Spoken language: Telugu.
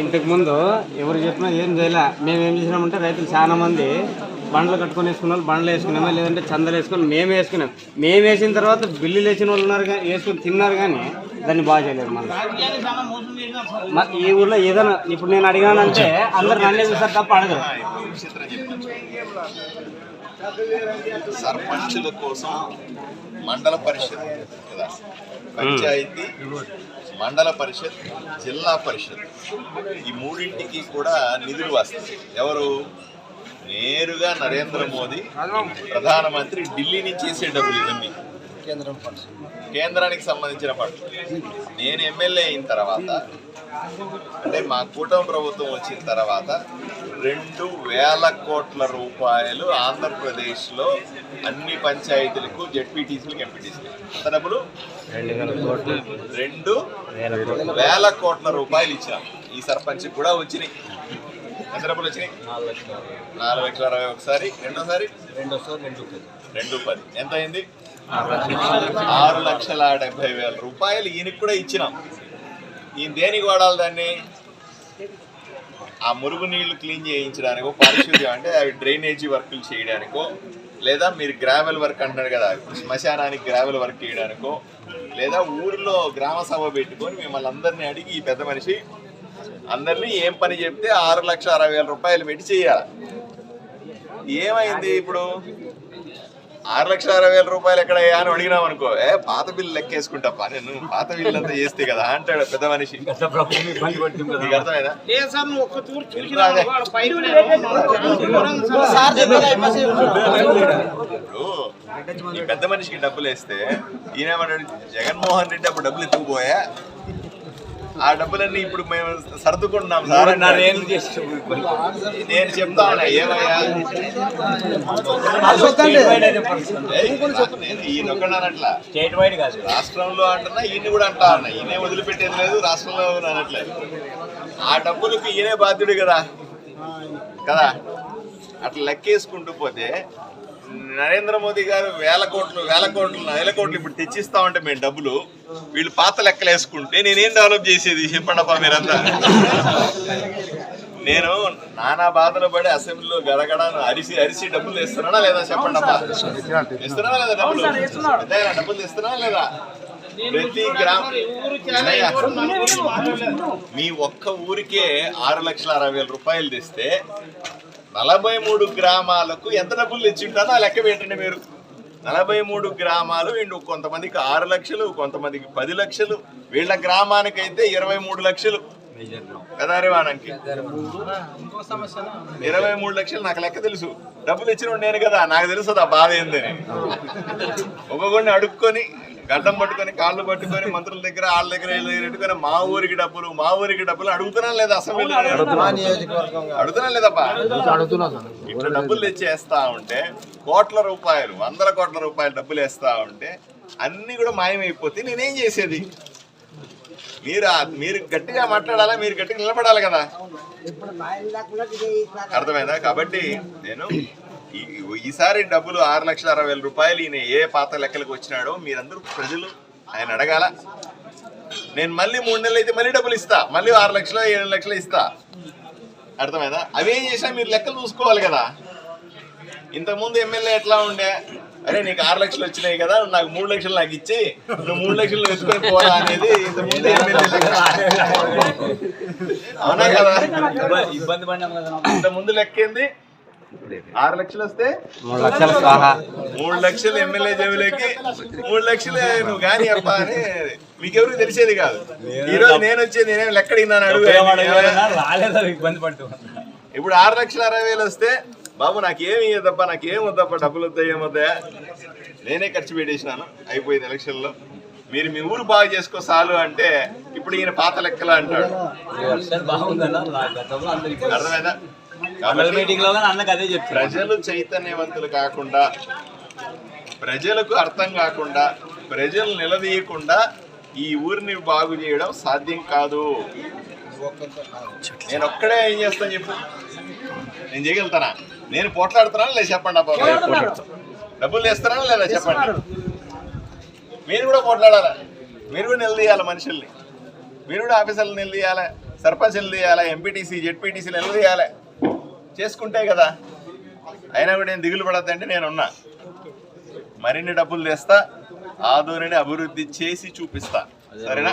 ఇంతకు ముందు ఎవరు చెప్పినా ఏం చేయలే. మేము ఏం చేసినామంటే రైతులు చాలా మంది బండ్లు కట్టుకొని వేసుకున్న వాళ్ళు బండ్లు వేసుకున్నామా లేదంటే చందలు వేసుకొని మేము వేసుకున్నాం. మేము వేసిన తర్వాత బిల్లులు వేసిన వాళ్ళు ఉన్నారు కానీ వేసుకొని తిన్నారు కానీ దాన్ని బాగా చేయలేదు మళ్ళీ. ఈ ఊర్లో ఏదైనా ఇప్పుడు నేను అడిగానంటే అందరు నన్నే చూస్తారు తప్ప అడగరు. సర్పంచుల కోసం మండల పరిషత్ పంచాయతీ మండల పరిషత్ జిల్లా పరిషత్. ఈ మూడింటికి కూడా నిధులు వస్తాయి. ఎవరు? నేరుగా నరేంద్ర మోదీ ప్రధానమంత్రి ఢిల్లీ నుంచి చేసే డబ్బులు ఇవన్నీ. కేంద్రానికి సంబంధించిన ఫండ్లు నేను ఎమ్మెల్యే అయిన తర్వాత అంటే మా కూటమి ప్రభుత్వం వచ్చిన తర్వాత రెండు వేల కోట్ల రూపాయలు ఆంధ్రప్రదేశ్లో అన్ని పంచాయతీలకు జెడ్పీటీసీలకు ఎంపీటీసీలకు. ఎంత డబ్బులు? రెండు వేల కోట్లు. రూపాయలు ఇచ్చాం. ఈ సర్పంచ్ కూడా వచ్చినాయి. ఎంత డబ్బులు వచ్చినాయి? నాలుగు లక్షల అరవై ఒకసారి రెండోసారి? రెండు పది. ఎంత అయింది? ఆరు లక్షల డెబ్బై వేల రూపాయలు ఈయనకి కూడా ఇచ్చినాం. ఈయన దేనికి వాడాలి దాన్ని? ఆ మురుగు నీళ్ళు క్లీన్ చేయించడానికో పారిశుద్ధ్యం అంటే అవి డ్రైనేజీ వర్కులు చేయడానికో లేదా మీరు గ్రావెల్ వర్క్ అంటారు కదా శ్మశానానికి గ్రావెల్ వర్క్ చేయడానికో లేదా ఊరిలో గ్రామ సభ పెట్టుకొని మిమ్మల్ని అందరినీ అడిగి ఈ పెద్ద మనిషి అందరినీ ఏం పని చెప్తే ఆరు లక్షల అరవై వేల రూపాయలు పెట్టి చేయాలి. ఏమైంది ఇప్పుడు? ఆరు లక్షల అరవై వేల రూపాయలు ఎక్కడ అని అడిగినాం అనుకో ఏ పాత బిల్లు లెక్కేసుకుంటా నేను పాత బిల్లు అంతా చేస్తే కదా అంటాడు పెద్ద మనిషి. నీకు? ఇప్పుడు ఈ పెద్ద మనిషికి డబ్బులు వేస్తే ఈయనేమన్నాడు జగన్మోహన్ రెడ్డి అప్పుడు డబ్బులు ఎత్తుకుపోయా ఆ డబ్బులన్నీ ఇప్పుడు మేము సర్దుకుంటున్నాం సార్. నేను చెప్తా ఉన్నా ఏమయ్యా? ఈయన ఒక్కడనట్లా స్టేట్ వైడ్ కాదు. రాష్ట్రంలో అంటున్నా ఈయన కూడా అంటా ఉన్నా. ఈయనే వదిలిపెట్టేది లేదు రాష్ట్రంలో అనట్లేదు ఆ డబ్బులకు ఈయనే బాధ్యుడు కదా. కదా? అట్లా లెక్కేసుకుంటూ పోతే నరేంద్ర మోదీ గారు వేల కోట్లు వేల కోట్లు వేల కోట్లు ఇప్పుడు తెచ్చిస్తా ఉంటే మేము డబ్బులు. వీళ్ళు పాత లెక్కలు వేసుకుంటే నేనేం డెవలప్ చేసేది? చెప్పండప్పా మీరంతా. నేను నానా బాధలు పడి అసెంబ్లీలో గడగడాను అరిసి అరిసి డబ్బులు ఇస్తున్నానా లేదా చెప్పండప్పా ఇస్తున్నానా లేదా డబ్బులు? డబ్బులు ఇస్తున్నానా లేదా? ప్రతి గ్రామ మీ ఒక్క ఊరికే ఆరు లక్షల అరవై వేల రూపాయలు తెస్తే నలభై మూడు గ్రామాలకు ఎంత డబ్బులు తెచ్చి ఆ లెక్క పెట్టండి మీరు. నలభై మూడు గ్రామాలు వీళ్ళు కొంతమందికి ఆరు లక్షలు కొంతమందికి పది లక్షలు వీళ్ళ గ్రామానికైతే ఇరవై మూడు లక్షలు. ఇరవై మూడు లక్షలు నాకు లెక్క తెలుసు. డబ్బులు ఇచ్చిన నేను కదా నాకు తెలుసు ఆ బాధ ఏందని. ఒక్కొక్కడిని అడుక్కొని గడ్డం పట్టుకొని కాళ్ళు పట్టుకొని మంత్రుల దగ్గర వాళ్ళ దగ్గర పెట్టుకొని మా ఊరికి డబ్బులు మా ఊరికి డబ్బులు అడుగుతున్నా లేదా అసెంబ్లీ అడుగుతున్నా లేదప్పా ఇట్లా డబ్బులు తెచ్చి వేస్తా ఉంటే కోట్ల రూపాయలు వందల కోట్ల రూపాయలు డబ్బులు వేస్తా ఉంటే అన్ని కూడా మాయమైపోతే నేనేం చేసేది? మీరు మీరు గట్టిగా మాట్లాడాలా? మీరు గట్టిగా నిలబడాలి కదా? అర్థమైందా? కాబట్టి నేను ఈసారి డబ్బులు ఆరు లక్షల అరవై వేల రూపాయలు ఈయన ఏ పాత లెక్కలకు వచ్చినాడో మీరందరూ ప్రజలు ఆయన అడగాల. నేను మళ్ళీ మూడు నెలలు అయితే మళ్ళీ డబ్బులు ఇస్తా. మళ్ళీ ఆరు లక్షలు ఏడు లక్షలు ఇస్తా. అర్థమైందా? అవి ఏం చేసినా మీరు లెక్కలు చూసుకోవాలి కదా. ఇంతకుముందు ఎమ్మెల్యే ఎట్లా ఉండే? అరే నీకు ఆరు లక్షలు వచ్చినాయి కదా నాకు మూడు లక్షలు నాకు ఇచ్చి నువ్వు మూడు లక్షలు ఎత్తుకొని పోరా అనేది ఇంతకుముందు అవునా కదా? ఇబ్బంది పడినాం కదా ఇంత ముందు లెక్క ఏంది? ఆరు లక్షలు వస్తే మూడు లక్షల మూడు లక్షలు ఎమ్మెల్యే జేబులోకి మూడు లక్షలు నువ్వు గాని అబ్బా అని మీకెవరికి తెలిసేది కాదు. ఈ రోజు నేను వచ్చేది నేనేం లెక్క అడిగినాను అడుగు రాలేదా ఇబ్బంది పడుతూ ఇప్పుడు ఆరు లక్షల అరవై వేలు వస్తే బాబు నాకేమి ఇయ్యదబ్బా నాకేం డబ్బులు వద్దా ఏమొద్దా నేనే ఖర్చు పెట్టేసినాను అయిపోయింది ఎలక్షన్లో. మీరు మీ ఊరు బాగు చేసుకో చాలు అంటే ఇప్పుడు ఈయన పాత లెక్కలు అంటాడు. అర్థమైందా? ప్రజలు చైతన్యవంతులు కాకుండా ప్రజలకు అర్థం కాకుండా ప్రజలు నిలదీయకుండా ఈ ఊరిని బాగు చేయడం సాధ్యం కాదు. నేను ఒక్కడే ఏం చేస్తాను చెప్పు? నేను చేయగలుగుతానా? నేను పోట్లాడుతానా లేదా చెప్పండి అబ్బా డబ్బులు తెస్తానా లేదా చెప్పండి మీరు కూడా పోట్లాడాలా మీరు కూడా నిలదీయాలి మనుషుల్ని మీరు కూడా ఆఫీసర్లు నిలదీయాలి సర్పంచ్లు తీయాలి ఎంపీటీసీ జెడ్పీటీసీలు ఎలా తీయాలి చేసుకుంటే కదా అయినా కూడా నేను దిగులు పడద్దంటే నేను ఉన్నా మరిన్ని డబ్బులు తెస్తా ఆదోనిని అభివృద్ధి చేసి చూపిస్తా సరేనా